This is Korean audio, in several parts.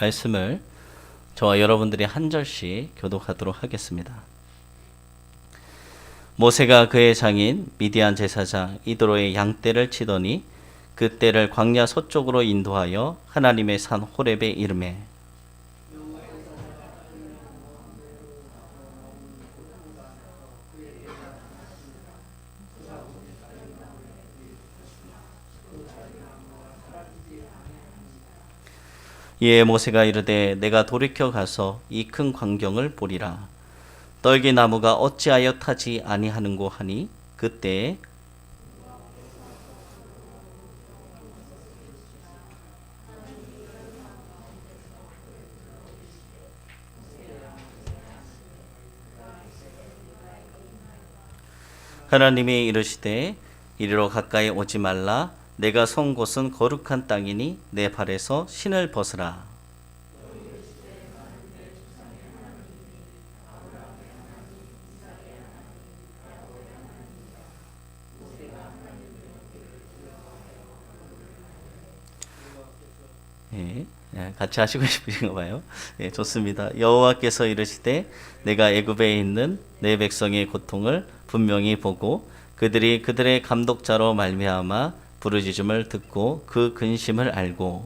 말씀을 저와 여러분들이 한 절씩 교독하도록 하겠습니다. 모세가 그의 장인 미디안 제사장 이드로의 양떼를 치더니 그 떼를 광야 서쪽으로 인도하여 하나님의 산 호렙에 이름해 이에 모세가 이르되 내가 돌이켜 가서 이 큰 광경을 보리라. 떨기 나무가 어찌하여 타지 아니하는고 하니 그때 하나님이 이르시되 이리로 가까이 오지 말라 내가 선 곳은 거룩한 땅이니 내 발에서 신을 벗으라 예, 예, 같이 하시고 싶으신가 봐요. 예, 좋습니다. 여호와께서 이르시되 내가 애굽에 있는 내 백성의 고통을 분명히 보고 그들이 그들의 감독자로 말미암아 부르짖음을 듣고 그 근심을 알고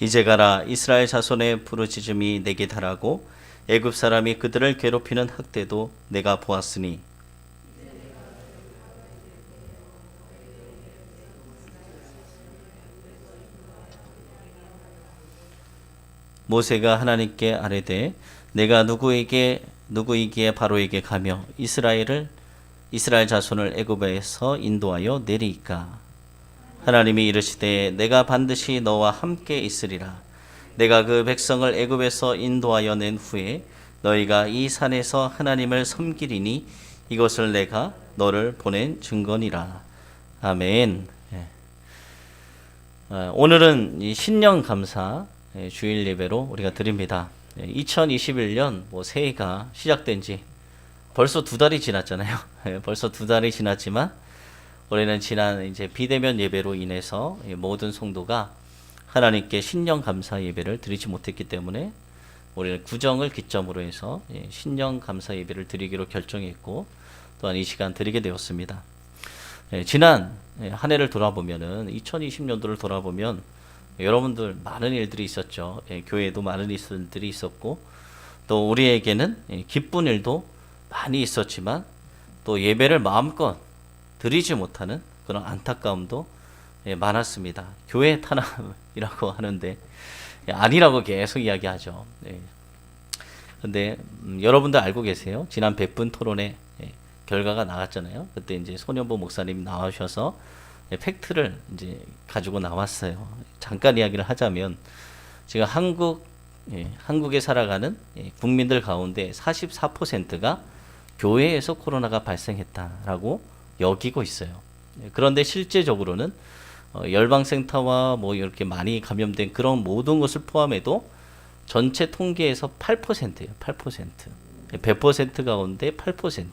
이제 가라 이스라엘 자손의 부르짖음이 내게 달하고 애굽 사람이 그들을 괴롭히는 학대도 내가 보았으니. 모세가 하나님께 아뢰되 내가 누구에게 누구이기에 바로에게 가며 이스라엘을 이스라엘 자손을 애굽에서 인도하여 내리이까? 하나님이 이르시되 내가 반드시 너와 함께 있으리라 내가 그 백성을 애굽에서 인도하여 낸 후에 너희가 이 산에서 하나님을 섬기리니 이것을 내가 너를 보낸 증거니라 아멘 예. 어, 오늘은 이 신년 감사 예, 주일 예배로 우리가 드립니다. 2021년 뭐 새해가 시작된 지 벌써 두 달이 지났잖아요. 예, 벌써 두 달이 지났지만 우리는 지난 이제 비대면 예배로 인해서 이 모든 성도가 하나님께 신년 감사 예배를 드리지 못했기 때문에 우리는 구정을 기점으로 해서 예, 신년 감사 예배를 드리기로 결정했고 또한 이 시간 드리게 되었습니다. 예, 지난 예, 한 해를 돌아보면은 2020년도를 돌아보면 여러분들 많은 일들이 있었죠. 예, 교회에도 많은 일들이 있었고 또 우리에게는 예, 기쁜 일도 많이 있었지만 또 예배를 마음껏 드리지 못하는 그런 안타까움도 예, 많았습니다. 교회 탄압이라고 하는데 예, 아니라고 계속 이야기하죠. 예. 근데 음, 여러분들 알고 계세요? 지난 100분 토론회 예, 결과가 나왔잖아요. 그때 이제 손현보 목사님 나와주셔서 예, 팩트를 이제 가지고 나왔어요. 잠깐 이야기를 하자면 지금 한국 예, 한국에 살아가는 예, 국민들 가운데 44%가 교회에서 코로나가 발생했다라고 여기고 있어요. 예, 그런데 실제적으로는 어, 열방센터와 뭐 이렇게 많이 감염된 그런 모든 것을 포함해도 전체 통계에서 8%예요. 8%. 100% 가운데 8%.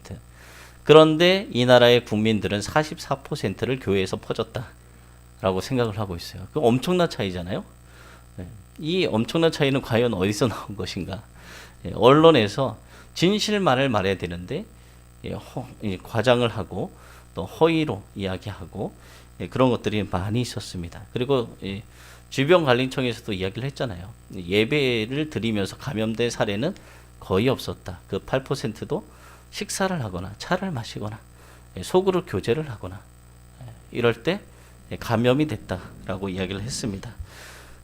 그런데 이 나라의 국민들은 44%를 교회에서 퍼졌다라고 생각을 하고 있어요. 그 엄청난 차이잖아요. 네. 이 엄청난 차이는 과연 어디서 나온 것인가? 예, 언론에서 진실만을 말해야 되는데 예, 과장을 하고 또 허위로 이야기하고 예, 그런 것들이 많이 있었습니다. 그리고 예, 질병관리청에서도 이야기를 했잖아요. 예배를 드리면서 감염된 사례는 거의 없었다. 그 8%도 식사를 하거나 차를 마시거나 예, 속으로 교제를 하거나 예, 이럴 때 예, 감염이 됐다라고 이야기를 했습니다.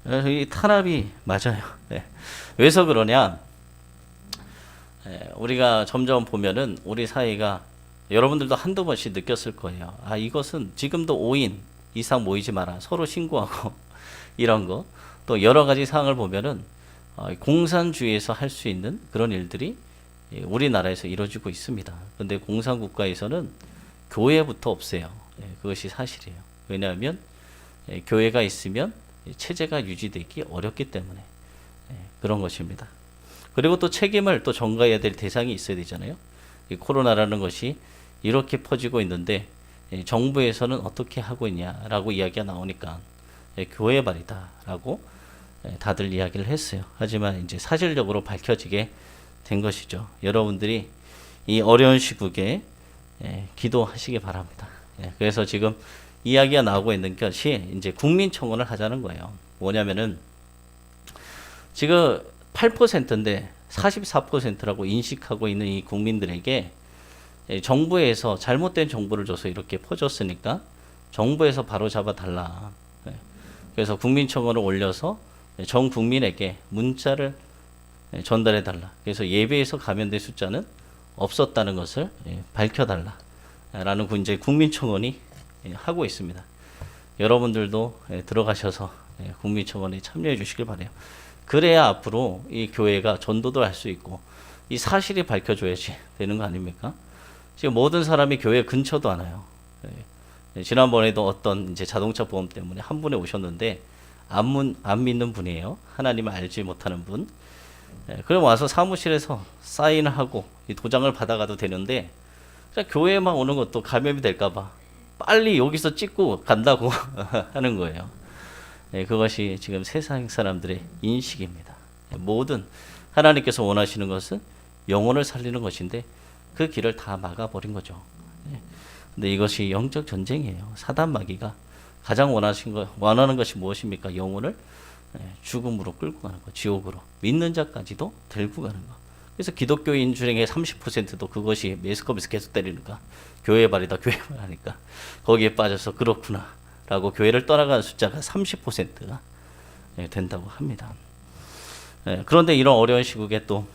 어, 이 탄압이 맞아요. 예. 왜서 그러냐? 예, 우리가 점점 보면은 우리 사회가 여러분들도 한두 번씩 느꼈을 거예요. 아, 이것은 지금도 5인 이상 모이지 마라. 서로 신고하고 이런 거. 또 여러 가지 사항을 보면은 어, 공산주의에서 할 수 있는 그런 일들이 예, 우리나라에서 이루어지고 있습니다. 근데 공산국가에서는 교회부터 없애요. 예, 그것이 사실이에요. 왜냐하면 예, 교회가 있으면 이 체제가 유지되기 어렵기 때문에 예, 그런 것입니다. 그리고 또 책임을 또 전가해야 될 대상이 있어야 되잖아요. 이 코로나라는 것이 이렇게 퍼지고 있는데 예, 정부에서는 어떻게 하고 있냐라고 이야기가 나오니까 예, 교회 발이다라고 예, 다들 이야기를 했어요. 하지만 이제 사실적으로 밝혀지게 된 것이죠. 여러분들이 이 어려운 시국에 예, 기도하시기 바랍니다. 예, 그래서 지금 이야기가 나오고 있는 것이 이제 국민청원을 하자는 거예요. 뭐냐면은 지금 8%인데 44%라고 인식하고 있는 이 국민들에게 예, 정부에서 잘못된 정보를 줘서 이렇게 퍼졌으니까 정부에서 바로 잡아 달라. 예, 그래서 국민청원을 올려서 전 국민에게 문자를 예, 전달해 달라. 그래서 예배에서 감염된 숫자는 없었다는 것을 예, 밝혀 달라. 라는 그 이제 국민청원이 예, 하고 있습니다. 여러분들도 예, 들어가셔서 예, 국민청원에 참여해 주시길 바래요. 그래야 앞으로 이 교회가 전도도 할 수 있고 이 사실이 밝혀져야지 되는 거 아닙니까? 지금 모든 사람이 교회 근처도 안 와요. 예. 예, 지난번에도 어떤 이제 자동차 보험 때문에 한 분이 오셨는데 안, 문, 안 믿는 분이에요. 하나님을 알지 못하는 분. 예, 그럼 와서 사무실에서 사인을 하고 이 도장을 받아가도 되는데 교회만 오는 것도 감염이 될까봐 빨리 여기서 찍고 간다고 하는 거예요. 예, 그것이 지금 세상 사람들의 인식입니다. 예, 모든 하나님께서 원하시는 것은 영혼을 살리는 것인데 그 길을 다 막아버린 거죠. 예. 근데 이것이 영적 전쟁이에요. 사단 마귀가 가장 원하신 거 원하는 것이 무엇입니까? 영혼을 예, 죽음으로 끌고 가는 거, 지옥으로 믿는 자까지도 들고 가는 거. 그래서 기독교인 중에 30%도 그것이 매스컴에서 계속 때리니까 교회 발이다 교회 발 하니까 거기에 빠져서 그렇구나 라고 교회를 떠나가는 숫자가 30%가 예, 된다고 합니다. 예, 그런데 이런 어려운 시국에 또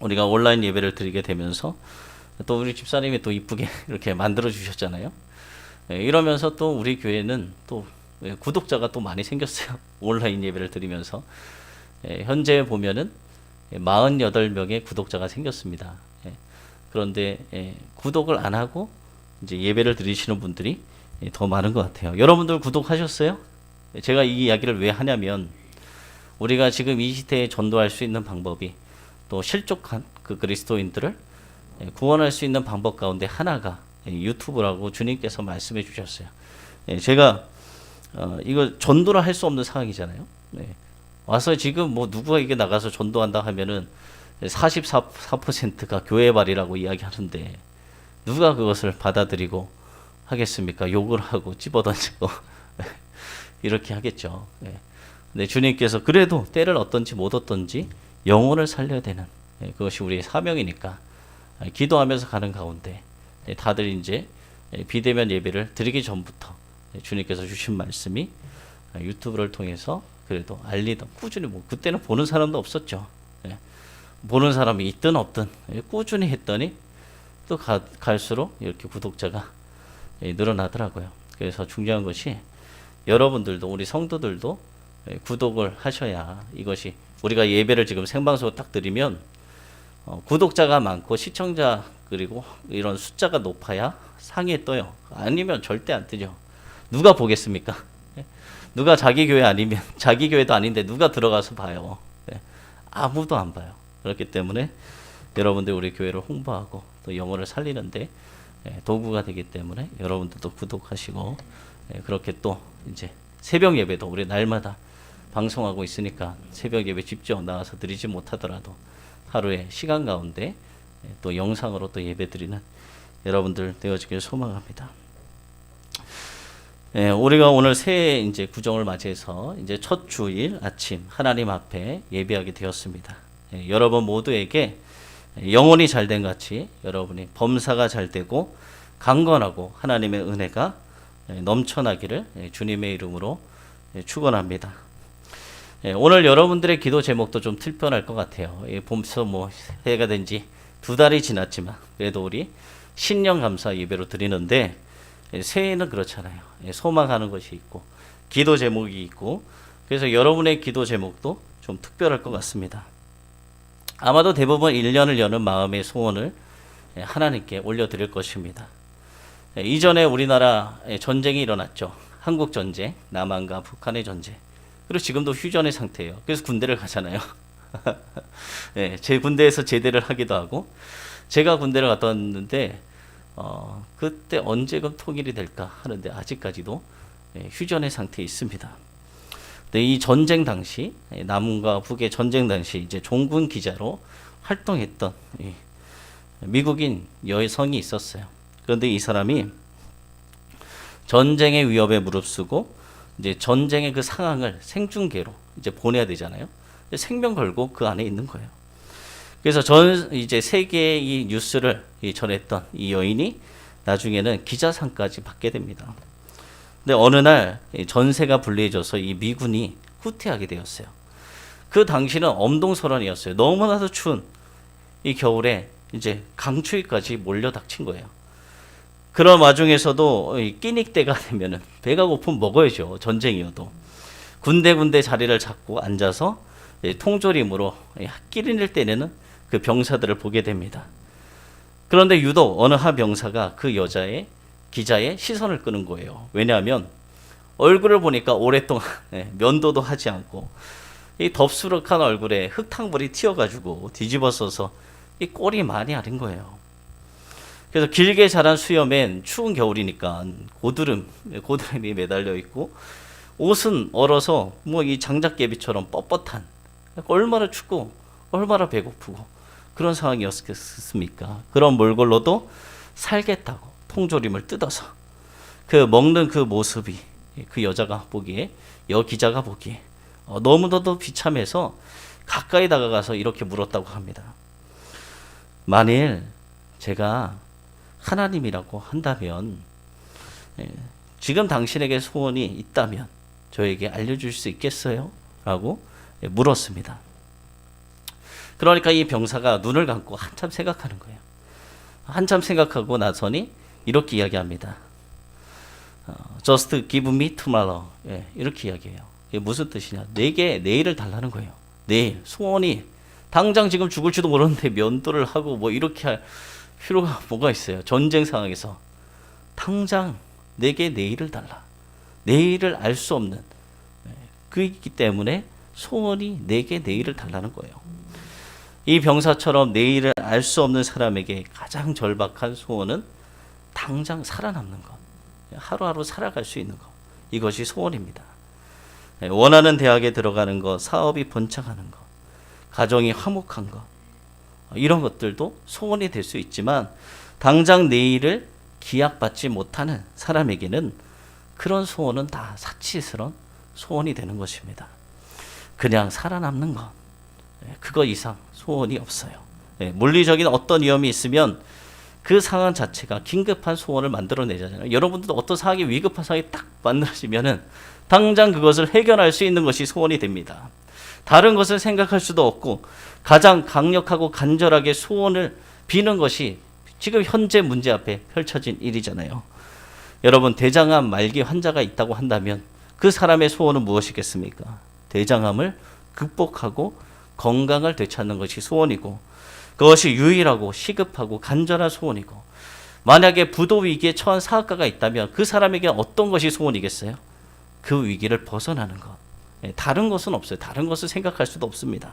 우리가 온라인 예배를 드리게 되면서 또 우리 집사님이 또 이쁘게 이렇게 만들어 주셨잖아요. 예, 이러면서 또 우리 교회는 또 예, 구독자가 또 많이 생겼어요. 온라인 예배를 드리면서 예, 현재 보면은 48명의 구독자가 생겼습니다. 예, 그런데 예, 구독을 안 하고 이제 예배를 드리시는 분들이 예, 더 많은 것 같아요. 여러분들 구독하셨어요? 예, 제가 이 이야기를 왜 하냐면 우리가 지금 이 시대에 전도할 수 있는 방법이 또 실족한 그 그리스도인들을 예, 구원할 수 있는 방법 가운데 하나가 예, 유튜브라고 주님께서 말씀해 주셨어요. 예, 제가 어, 이거 전도를 할 수 없는 상황이잖아요. 네. 와서 지금 뭐 누구에게 나가서 전도한다 하면은 44%가 교회 발이라고 이야기하는데 누가 그것을 받아들이고 하겠습니까? 욕을 하고 집어던지고 이렇게 하겠죠. 예. 근데 주님께서 그래도 때를 어떤지 못 어떤지 영혼을 살려야 되는 예, 그것이 우리의 사명이니까 아, 기도하면서 가는 가운데 예, 다들 이제 예, 비대면 예배를 드리기 전부터 예, 주님께서 주신 말씀이 아, 유튜브를 통해서 그래도 알리던 꾸준히 뭐 그때는 보는 사람도 없었죠. 예. 보는 사람이 있든 없든 예, 꾸준히 했더니 또 가, 갈수록 이렇게 구독자가 예, 늘어나더라고요. 그래서 중요한 것이 여러분들도 우리 성도들도 예, 구독을 하셔야 이것이 우리가 예배를 지금 생방송으로 딱 드리면 어, 구독자가 많고 시청자 그리고 이런 숫자가 높아야 상위에 떠요. 아니면 절대 안 뜨죠. 누가 보겠습니까? 예? 누가 자기 교회 아니면 자기 교회도 아닌데 누가 들어가서 봐요. 예? 아무도 안 봐요. 그렇기 때문에 여러분들 우리 교회를 홍보하고 또 영어를 살리는데 예, 도구가 되기 때문에 여러분들도 구독하시고 예, 그렇게 또 이제 새벽 예배도 우리 날마다 방송하고 있으니까 새벽 예배 직접 나와서 드리지 못하더라도 하루에 시간 가운데 예, 또 영상으로 또 예배 드리는 여러분들 되어지길 소망합니다. 예, 우리가 오늘 새해 이제 구정을 맞이해서 이제 첫 주일 아침 하나님 앞에 예배하게 되었습니다. 예, 여러분 모두에게 영혼이 잘된 같이 여러분이 범사가 잘 되고 강건하고 하나님의 은혜가 예, 넘쳐나기를 예, 주님의 이름으로 예, 축원합니다. 예, 오늘 여러분들의 기도 제목도 좀 특별할 것 같아요. 예, 봄서 뭐 해가 된 지 두 달이 지났지만 그래도 우리 신령 감사 예배로 드리는데 예, 새해는 그렇잖아요. 예, 소망하는 것이 있고 기도 제목이 있고 그래서 여러분의 기도 제목도 좀 특별할 것 같습니다. 아마도 대부분 1년을 여는 마음의 소원을 예, 하나님께 올려드릴 것입니다. 예, 이전에 우리나라에 전쟁이 일어났죠. 한국 전쟁, 남한과 북한의 전쟁. 그리고 지금도 휴전의 상태예요. 그래서 군대를 가잖아요. 예, 제 군대에서 제대를 하기도 하고 제가 군대를 갔다 왔는데 어, 그때 언제금 통일이 될까 하는데 아직까지도 예, 휴전의 상태에 있습니다. 근데 이 전쟁 당시 예, 남과 북의 전쟁 당시 이제 종군 기자로 활동했던 이 미국인 여성이 있었어요. 그런데 이 사람이 전쟁의 위협에 무릅쓰고 이제 전쟁의 그 상황을 생중계로 이제 보내야 되잖아요. 생명 걸고 그 안에 있는 거예요. 그래서 전 이제 세계의 이 뉴스를 이 전했던 이 여인이 나중에는 기자상까지 받게 됩니다. 근데 어느 날이 전세가 불리해져서 이 미군이 후퇴하게 되었어요. 그 당시는 엄동설환이었어요. 너무나도 추운 이 겨울에 이제 강추위까지 몰려 닥친 거예요. 그런 와중에서도 이 끼닉 때가 되면은 배가 고프면 먹어야죠. 전쟁이어도 군데군데 자리를 잡고 앉아서 이 통조림으로 이 끼리를 때내는 그 병사들을 보게 됩니다. 그런데 유독 어느 한 병사가 그 여자의 기자의 시선을 끄는 거예요. 왜냐하면 얼굴을 보니까 오랫동안 예, 면도도 하지 않고 이 덥수룩한 얼굴에 흙탕물이 튀어가지고 뒤집어서서 이 꼴이 많이 아린 거예요. 그래서 길게 자란 수염엔 추운 겨울이니까 고드름, 고드름이 매달려 있고 옷은 얼어서 뭐 이 장작개비처럼 뻣뻣한 얼마나 춥고 얼마나 배고프고 그런 상황이었겠습니까? 그런 몰골로도 살겠다고 통조림을 뜯어서 그 먹는 그 모습이 그 여자가 보기에 여 기자가 보기에 어, 너무나도 비참해서 가까이 다가가서 이렇게 물었다고 합니다. 만일 제가 하나님이라고 한다면 예, 지금 당신에게 소원이 있다면 저에게 알려줄 수 있겠어요? 라고 예, 물었습니다. 그러니까 이 병사가 눈을 감고 한참 생각하는 거예요. 한참 생각하고 나서니 이렇게 이야기합니다. 어, Just give me tomorrow. 예, 이렇게 이야기해요. 이게 무슨 뜻이냐? 내게 내일을 달라는 거예요. 내일 소원이 당장 지금 죽을지도 모르는데 면도를 하고 뭐 이렇게 할 필요가 뭐가 있어요? 전쟁 상황에서 당장 내게 내일을 달라. 내일을 알 수 없는 예, 그이기 때문에 소원이 내게 내일을 달라는 거예요. 이 병사처럼 내일을 알 수 없는 사람에게 가장 절박한 소원은 당장 살아남는 것, 하루하루 살아갈 수 있는 것. 이것이 소원입니다. 예, 원하는 대학에 들어가는 것, 사업이 번창하는 것, 가정이 화목한 것, 이런 것들도 소원이 될 수 있지만 당장 내일을 기약받지 못하는 사람에게는 그런 소원은 다 사치스러운 소원이 되는 것입니다. 그냥 살아남는 것, 예, 그거 이상 소원이 없어요. 예, 물리적인 어떤 위험이 있으면 그 상황 자체가 긴급한 소원을 만들어내잖아요. 여러분들도 어떤 상황이 위급한 상황이 딱 만들어지면은 당장 그것을 해결할 수 있는 것이 소원이 됩니다. 다른 것을 생각할 수도 없고 가장 강력하고 간절하게 소원을 비는 것이 지금 현재 문제 앞에 펼쳐진 일이잖아요. 여러분 대장암 말기 환자가 있다고 한다면 그 사람의 소원은 무엇이겠습니까? 대장암을 극복하고 건강을 되찾는 것이 소원이고 그것이 유일하고 시급하고 간절한 소원이고 만약에 부도 위기에 처한 사학가가 있다면 그 사람에게 어떤 것이 소원이겠어요? 그 위기를 벗어나는 것. 예, 다른 것은 없어요. 다른 것을 생각할 수도 없습니다.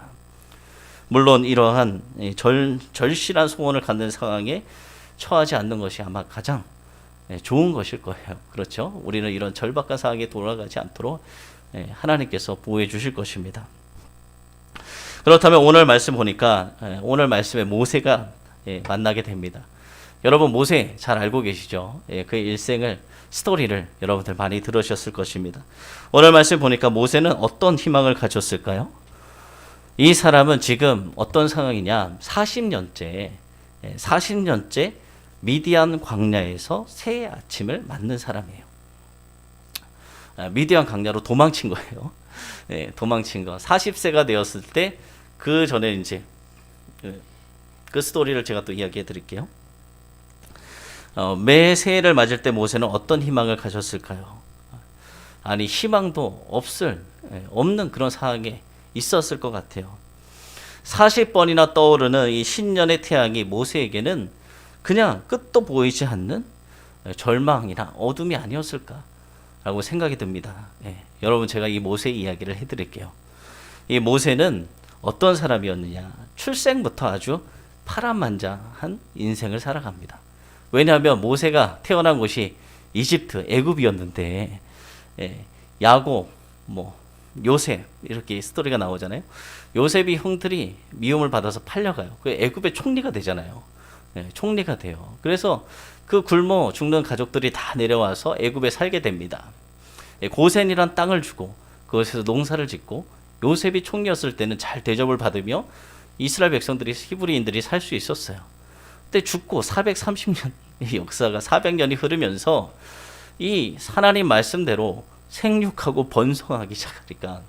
물론 이러한 예, 절, 절실한 소원을 갖는 상황에 처하지 않는 것이 아마 가장 예, 좋은 것일 거예요. 그렇죠? 우리는 이런 절박한 상황에 돌아가지 않도록 하나님께서 보호해 주실 것입니다. 그렇다면 오늘 말씀 보니까 오늘 말씀에 모세가 만나게 됩니다. 여러분 모세 잘 알고 계시죠? 그의 일생을 스토리를 여러분들 많이 들으셨을 것입니다. 오늘 말씀 보니까 모세는 어떤 희망을 가졌을까요? 이 사람은 지금 어떤 상황이냐? 40년째, 40년째 미디안 광야에서 새 아침을 맞는 사람이에요. 아, 미디안 광야로 도망친 거예요. 네, 도망친 거. 40세가 되었을 때 그 전에 이제 그, 그 스토리를 제가 또 이야기해 드릴게요. 어, 매 새해를 맞을 때 모세는 어떤 희망을 가졌을까요? 아니 희망도 없을 예, 없는 그런 상황에 있었을 것 같아요. 40번이나 떠오르는 이 신년의 태양이 모세에게는 그냥 끝도 보이지 않는 절망이나 어둠이 아니었을까라고 생각이 듭니다. 예, 여러분 제가 이 모세 이야기를 해드릴게요. 이 모세는 어떤 사람이었느냐? 출생부터 아주 파란만장한 인생을 살아갑니다. 왜냐하면 모세가 태어난 곳이 이집트, 애굽이었는데 예, 야곱, 뭐 요셉 이렇게 스토리가 나오잖아요. 요셉이 형들이 미움을 받아서 팔려가요. 그 애굽의 총리가 되잖아요. 예, 총리가 돼요. 그래서 그 굶어 죽는 가족들이 다 내려와서 애굽에 살게 됩니다. 예, 고센이란 땅을 주고 그것에서 농사를 짓고 요셉이 총리였을 때는 잘 대접을 받으며 이스라엘 백성들이 히브리인들이 살 수 있었어요. 근데 죽고 430년 의 역사가 400년이 흐르면서 이 하나님 말씀대로 생육하고 번성하기 시작하니까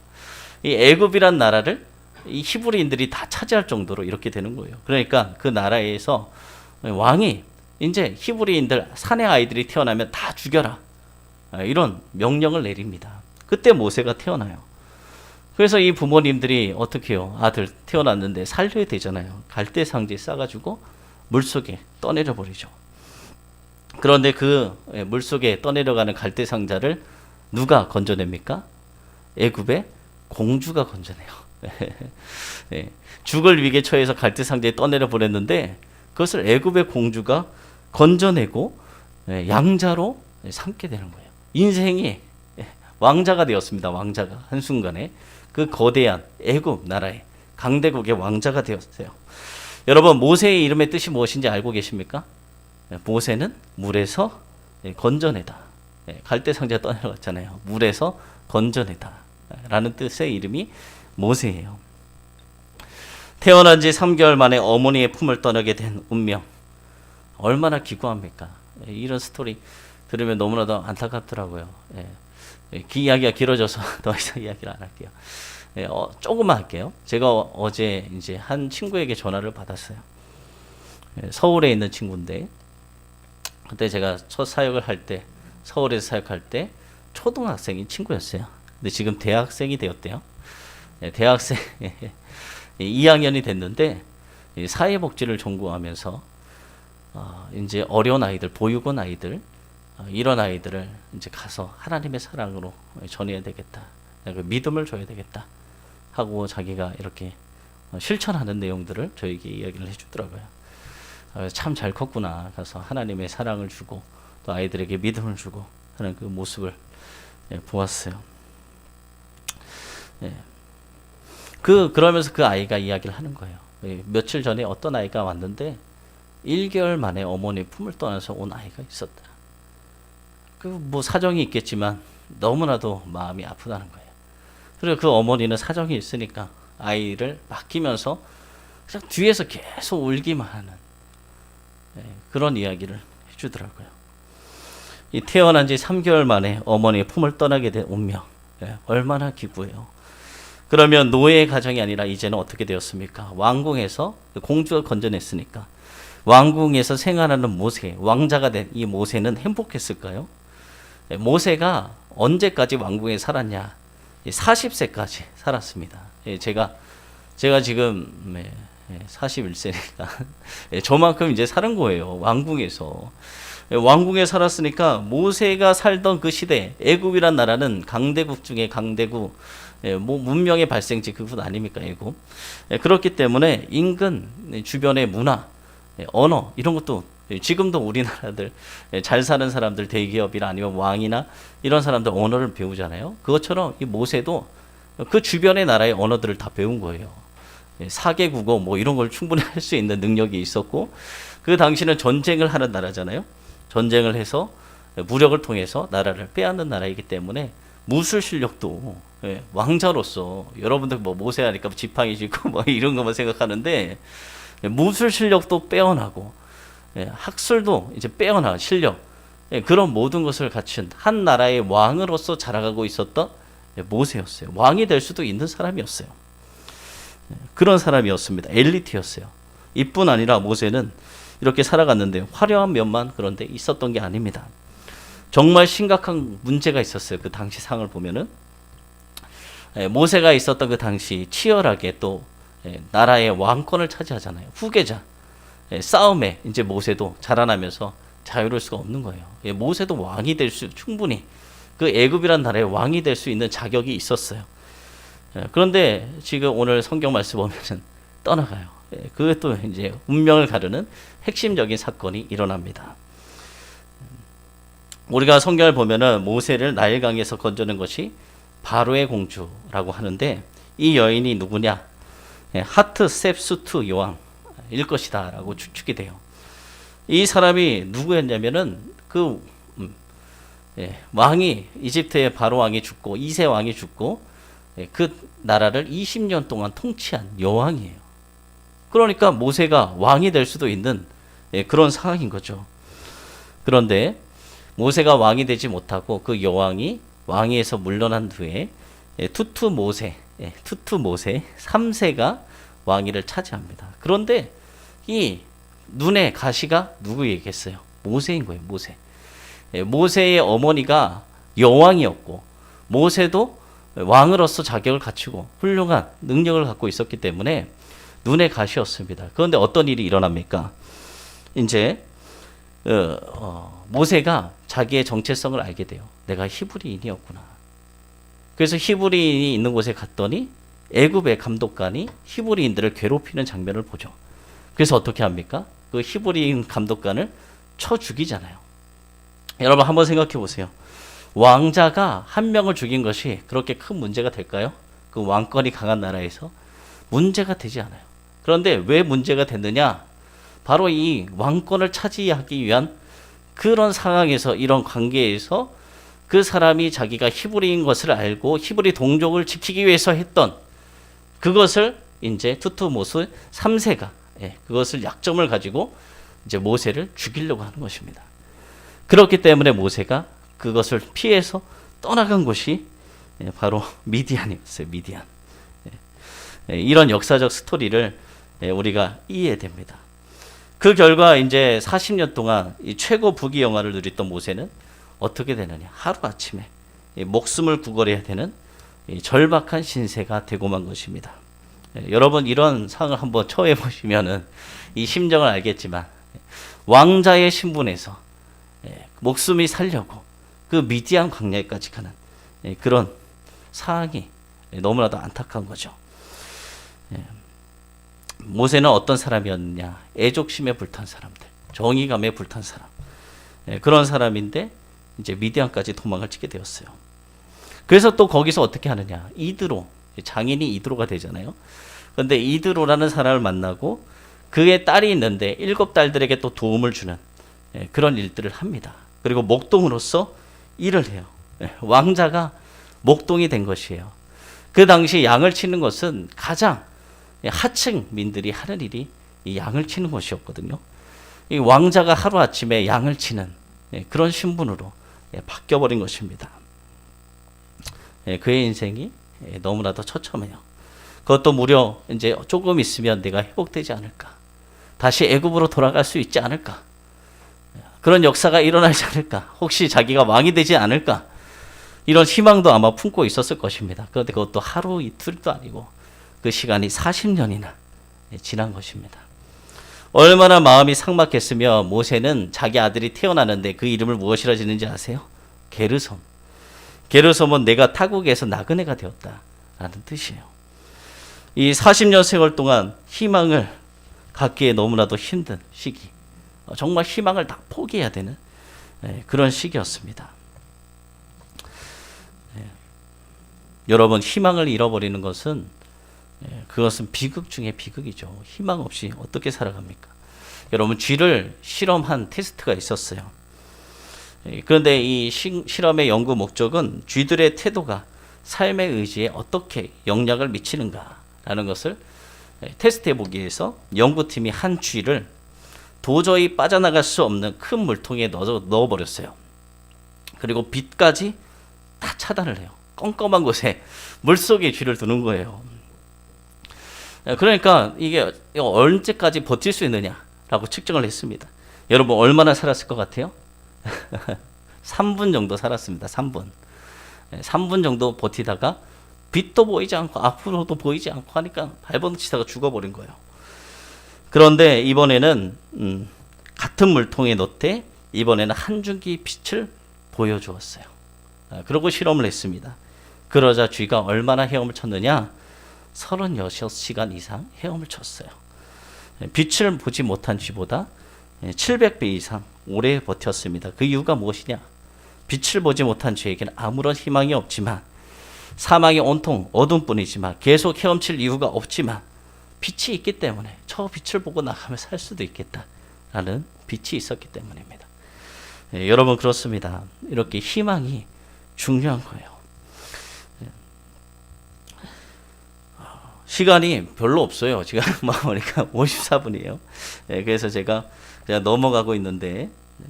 이 애굽이란 나라를 이 히브리인들이 다 차지할 정도로 이렇게 되는 거예요. 그러니까 그 나라에서 왕이 이제 히브리인들 사내 아이들이 태어나면 다 죽여라 아, 이런 명령을 내립니다. 그때 모세가 태어나요. 그래서 이 부모님들이 어떻게 해요? 아들 태어났는데 살려야 되잖아요. 갈대 상지 싸가지고 물 속에 떠내려 버리죠. 그런데 그 예, 물속에 떠내려가는 갈대 상자를 누가 건져냅니까? 애굽의 공주가 건져내요. 예, 죽을 위기에 처해서 갈대 상자에 떠내려 보냈는데 그것을 애굽의 공주가 건져내고 예, 양자로 삼게 되는 거예요. 인생이 예, 왕자가 되었습니다. 왕자가 한순간에 그 거대한 애굽 나라의 강대국의 왕자가 되었어요. 여러분 모세의 이름의 뜻이 무엇인지 알고 계십니까? 예, 모세는 물에서 예, 건져내다. 예, 갈대 상자 떠내려갔잖아요. 물에서 건져내다. 라는 뜻의 이름이 모세예요. 태어난 지 3개월 만에 어머니의 품을 떠나게 된 운명. 얼마나 기구합니까? 예, 이런 스토리 들으면 너무나도 안타깝더라고요. 기 이야기가 길어져서 더 이상 이야기를 안 할게요. 예, 어, 조금만 할게요. 제가 어- 어제 이제 한 친구에게 전화를 받았어요. 예, 서울에 있는 친구인데 그때 제가 첫 사역을 할 때 서울에서 사역할 때 초등학생인 친구였어요. 근데 지금 대학생이 되었대요. 예, 대학생 2학년이 됐는데 이 사회복지를 전공하면서 어, 이제 어려운 아이들, 보육원 아이들 어, 이런 아이들을 이제 가서 하나님의 사랑으로 전해야 되겠다. 그 믿음을 줘야 되겠다. 하고 자기가 이렇게 어, 실천하는 내용들을 저에게 이야기를 해주더라고요. 어, 참잘 컸구나. 가서 하나님의 사랑을 주고 또 아이들에게 믿음을 주고 하는 그 모습을 예, 보았어요. 예. 그 그러면서 그 아이가 이야기를 하는 거예요. 예, 며칠 전에 어떤 아이가 왔는데 1개월 만에 어머니 품을 떠나서 온 아이가 있었다. 그 뭐 사정이 있겠지만 너무나도 마음이 아프다는 거예요. 그리고 그 어머니는 사정이 있으니까 아이를 맡기면서 그냥 뒤에서 계속 울기만 하는 예, 그런 이야기를 해주더라고요. 이 태어난 지 3개월 만에 어머니의 품을 떠나게 된 운명 예, 얼마나 기구해요. 그러면 노예의 가정이 아니라 이제는 어떻게 되었습니까? 왕궁에서 그 공주가 건져냈으니까 왕궁에서 생활하는 모세 왕자가 된 이 모세는 행복했을까요? 예, 모세가 언제까지 왕궁에 살았냐? 40세까지 살았습니다. 예, 제가 제가 지금 예, 41세니까 예, 저만큼 이제 사는 거예요. 왕궁에서 예, 왕궁에 살았으니까 모세가 살던 그 시대 애굽이란 나라는 강대국 중에 강대국 예, 뭐 문명의 발생지 그곳 아닙니까 애굽 예, 그렇기 때문에 인근 예, 주변의 문화 예, 언어 이런 것도 예, 지금도 우리나라들 예, 잘 사는 사람들 대기업이나 아니면 왕이나 이런 사람들 언어를 배우잖아요. 그것처럼 이 모세도 그 주변의 나라의 언어들을 다 배운 거예요. 예, 사개 국어 뭐 이런 걸 충분히 할 수 있는 능력이 있었고 그 당시는 전쟁을 하는 나라잖아요. 전쟁을 해서 무력을 통해서 나라를 빼앗는 나라이기 때문에 무술 실력도 예, 왕자로서 여러분들 뭐 모세하니까 지팡이 쥐고 뭐 이런 것만 생각하는데 예, 무술 실력도 빼어나고 예, 학술도 이제 빼어나 실력 예, 그런 모든 것을 갖춘 한 나라의 왕으로서 자라가고 있었던 예, 모세였어요. 왕이 될 수도 있는 사람이었어요. 예, 그런 사람이었습니다. 엘리트였어요. 이뿐 아니라 모세는 이렇게 살아갔는데 화려한 면만 그런데 있었던 게 아닙니다. 정말 심각한 문제가 있었어요. 그 당시 상을 보면은 예, 모세가 있었던 그 당시 치열하게 또 예, 나라의 왕권을 차지하잖아요. 후계자 예, 싸움에 이제 모세도 자라나면서 자유로울 수가 없는 거예요. 예, 모세도 왕이 될 수 충분히 그 애굽이란 나라의 왕이 될 수 있는 자격이 있었어요. 예, 그런데 지금 오늘 성경 말씀 보면은 떠나가요. 예, 그것도 이제 운명을 가르는 핵심적인 사건이 일어납니다. 우리가 성경을 보면은 모세를 나일강에서 건져낸 것이 바로의 공주라고 하는데 이 여인이 누구냐? 예, 하트 셉수트 요왕일 것이다라고 추측이 돼요. 이 사람이 누구였냐면은 그 음, 예, 왕이 이집트의 바로 왕이 죽고 이세 왕이 죽고 예, 그 나라를 20년 동안 통치한 여왕이에요. 그러니까 모세가 왕이 될 수도 있는 예, 그런 상황인 거죠. 그런데 모세가 왕이 되지 못하고 그 여왕이 왕위에서 물러난 후에 예, 투투 모세, 예, 투투 모세 3세가 왕위를 차지합니다. 그런데 이 눈의 가시가 누구에게겠어요? 모세인 거예요. 모세. 예, 모세의 어머니가 여왕이었고 모세도 왕으로서 자격을 갖추고 훌륭한 능력을 갖고 있었기 때문에 눈의 가시였습니다. 그런데 어떤 일이 일어납니까? 이제 어, 어, 모세가 자기의 정체성을 알게 돼요. 내가 히브리인이었구나. 그래서 히브리인이 있는 곳에 갔더니 애굽의 감독관이 히브리인들을 괴롭히는 장면을 보죠. 그래서 어떻게 합니까? 그 히브리인 감독관을 쳐 죽이잖아요. 여러분 한번 생각해 보세요. 왕자가 한 명을 죽인 것이 그렇게 큰 문제가 될까요? 그 왕권이 강한 나라에서 문제가 되지 않아요. 그런데 왜 문제가 됐느냐? 바로 이 왕권을 차지하기 위한 그런 상황에서 이런 관계에서 그 사람이 자기가 히브리인 것을 알고 히브리 동족을 지키기 위해서 했던 그것을 이제 투투모스 3세가 예, 그것을 약점을 가지고 이제 모세를 죽이려고 하는 것입니다. 그렇기 때문에 모세가 그것을 피해서 떠나간 곳이 예, 바로 미디안이었어요. 미디안. 예, 예, 이런 역사적 스토리를 예, 우리가 이해됩니다. 그 결과 이제 40년 동안 이 최고 부귀 영화를 누렸던 모세는 어떻게 되느냐? 하루 아침에 이 목숨을 구걸해야 되는 이 절박한 신세가 되고 만 것입니다. 예, 여러분 이런 상을 한번 처해 보시면은 이 심정을 알겠지만 왕자의 신분에서 예, 목숨이 살려고 그 미디안 광야까지 가는 예, 그런 상황이 예, 너무나도 안타까운 거죠. 예. 모세는 어떤 사람이었느냐? 애족심에 불탄 사람들, 정의감에 불탄 사람. 예, 그런 사람인데 이제 미디안까지 도망을 치게 되었어요. 그래서 또 거기서 어떻게 하느냐? 이드로 장인이 이드로가 되잖아요. 그런데 이드로라는 사람을 만나고 그의 딸이 있는데 일곱 딸들에게 또 도움을 주는 예, 그런 일들을 합니다. 그리고 목동으로서 일을 해요. 예, 왕자가 목동이 된 것이에요. 그 당시 양을 치는 것은 가장 하층 민들이 하는 일이 이 양을 치는 것이었거든요. 이 왕자가 하루 아침에 양을 치는 예, 그런 신분으로 예, 바뀌어 버린 것입니다. 예, 그의 인생이 예, 너무나도 처참해요. 그것도 무려 이제 조금 있으면 내가 회복되지 않을까. 다시 애굽으로 돌아갈 수 있지 않을까. 그런 역사가 일어나지 않을까. 혹시 자기가 왕이 되지 않을까. 이런 희망도 아마 품고 있었을 것입니다. 그런데 그것도 하루 이틀도 아니고 그 시간이 40년이나 지난 것입니다. 얼마나 마음이 삭막했으며 모세는 자기 아들이 태어나는데 그 이름을 무엇이라 짓는지 아세요? 게르솜. 게르솜은 내가 타국에서 나그네가 되었다 라는 뜻이에요. 이 40년 세월 동안 희망을 갖기에 너무나도 힘든 시기. 어, 정말 희망을 다 포기해야 되는 예, 그런 시기였습니다. 예. 여러분 희망을 잃어버리는 것은 예, 그것은 비극 중에 비극이죠. 희망 없이 어떻게 살아갑니까? 여러분 쥐를 실험한 테스트가 있었어요. 예, 그런데 이 시, 실험의 연구 목적은 쥐들의 태도가 삶의 의지에 어떻게 영향을 미치는가라는 것을 예, 테스트해 보기 위해서 연구팀이 한 쥐를 도저히 빠져나갈 수 없는 큰 물통에 넣어, 넣어버렸어요. 그리고 빛까지 다 차단을 해요. 껌껌한 곳에 물속에 쥐를 두는 거예요. 예, 그러니까 이게 언제까지 버틸 수 있느냐라고 측정을 했습니다. 여러분 얼마나 살았을 것 같아요? 3분 정도 살았습니다. 3분. 3분 정도 버티다가 빛도 보이지 않고 앞으로도 보이지 않고 하니까 발버둥 치다가 죽어버린 거예요. 그런데 이번에는 음, 같은 물통에 넣되 이번에는 한 줄기 빛을 보여주었어요. 아, 그러고 실험을 했습니다. 그러자 쥐가 얼마나 헤엄을 쳤느냐? 36시간 이상 헤엄을 쳤어요. 예, 빛을 보지 못한 쥐보다 700배 이상 오래 버텼습니다. 그 이유가 무엇이냐? 빛을 보지 못한 쥐에게는 아무런 희망이 없지만 사망이 온통 어둠뿐이지만 계속 헤엄칠 이유가 없지만 빛이 있기 때문에 저 빛을 보고 나가면 살 수도 있겠다라는 빛이 있었기 때문입니다. 예, 여러분 그렇습니다. 이렇게 희망이 중요한 거예요. 예. 시간이 별로 없어요. 지금 막 보니까 54분이에요. 예, 그래서 제가 제가 넘어가고 있는데 네.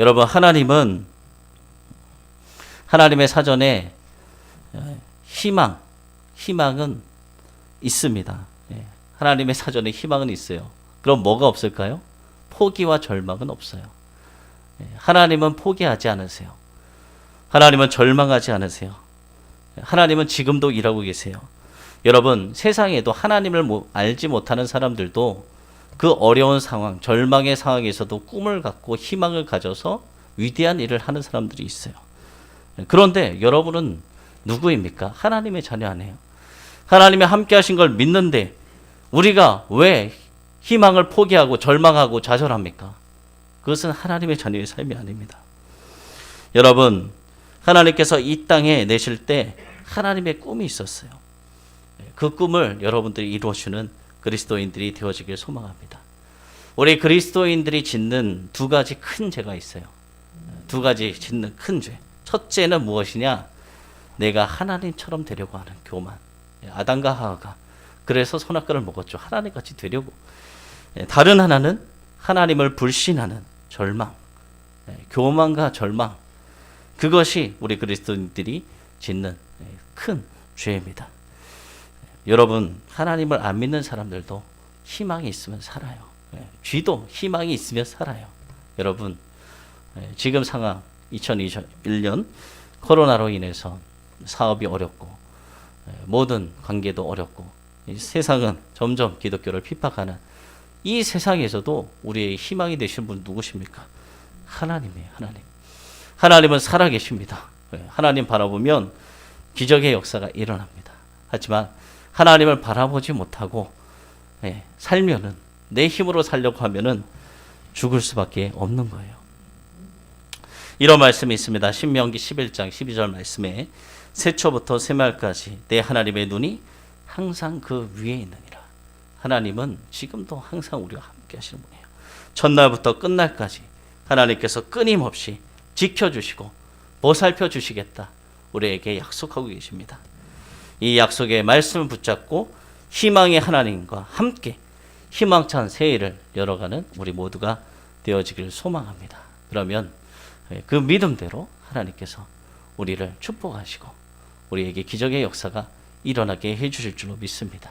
여러분 하나님은 하나님의 사전에 예, 희망, 희망은 있습니다. 예, 하나님의 사전에 희망은 있어요. 그럼 뭐가 없을까요? 포기와 절망은 없어요. 예, 하나님은 포기하지 않으세요. 하나님은 절망하지 않으세요. 예, 하나님은 지금도 일하고 계세요. 여러분, 세상에도 하나님을 모- 알지 못하는 사람들도 그 어려운 상황, 절망의 상황에서도 꿈을 갖고 희망을 가져서 위대한 일을 하는 사람들이 있어요. 예, 그런데 여러분은 누구입니까? 하나님의 자녀 아니에요. 하나님이 함께 하신 걸 믿는데 우리가 왜 희망을 포기하고 절망하고 좌절합니까? 그것은 하나님의 자녀의 삶이 아닙니다. 여러분, 하나님께서 이 땅에 내실 때 하나님의 꿈이 있었어요. 그 꿈을 여러분들이 이루어주는 그리스도인들이 되어지길 소망합니다. 우리 그리스도인들이 짓는 두 가지 큰 죄가 있어요. 두 가지 짓는 큰 죄. 첫째는 무엇이냐? 내가 하나님처럼 되려고 하는 교만. 아담과 하와가 그래서 선악과를 먹었죠. 하나님같이 되려고. 예, 다른 하나는 하나님을 불신하는 절망, 예, 교만과 절망. 그것이 우리 그리스도인들이 짓는 예, 큰 죄입니다. 예, 여러분, 하나님을 안 믿는 사람들도 희망이 있으면 살아요. 예, 쥐도 희망이 있으면 살아요. 여러분, 예, 지금 상황 2021년 코로나로 인해서 사업이 어렵고 예, 모든 관계도 어렵고 이 세상은 점점 기독교를 핍박하는 이 세상에서도 우리의 희망이 되신 분 누구십니까? 하나님이에요, 하나님. 하나님은 살아계십니다. 예, 하나님 바라보면 기적의 역사가 일어납니다. 하지만 하나님을 바라보지 못하고 예, 살면은 내 힘으로 살려고 하면은 죽을 수밖에 없는 거예요. 이런 말씀이 있습니다. 신명기 11장 12절 말씀에 새초부터 새말까지 내 하나님의 눈이 항상 그 위에 있느니라. 하나님은 지금도 항상 우리와 함께 하시는 분이에요. 첫날부터 끝날까지 하나님께서 끊임없이 지켜주시고 보살펴 주시겠다. 우리에게 약속하고 계십니다. 이 약속의 말씀을 붙잡고 희망의 하나님과 함께 희망찬 새해를 열어가는 우리 모두가 되어지기를 소망합니다. 그러면 그 믿음대로 하나님께서 우리를 축복하시고 우리에게 기적의 역사가 일어나게 해주실 줄로 믿습니다.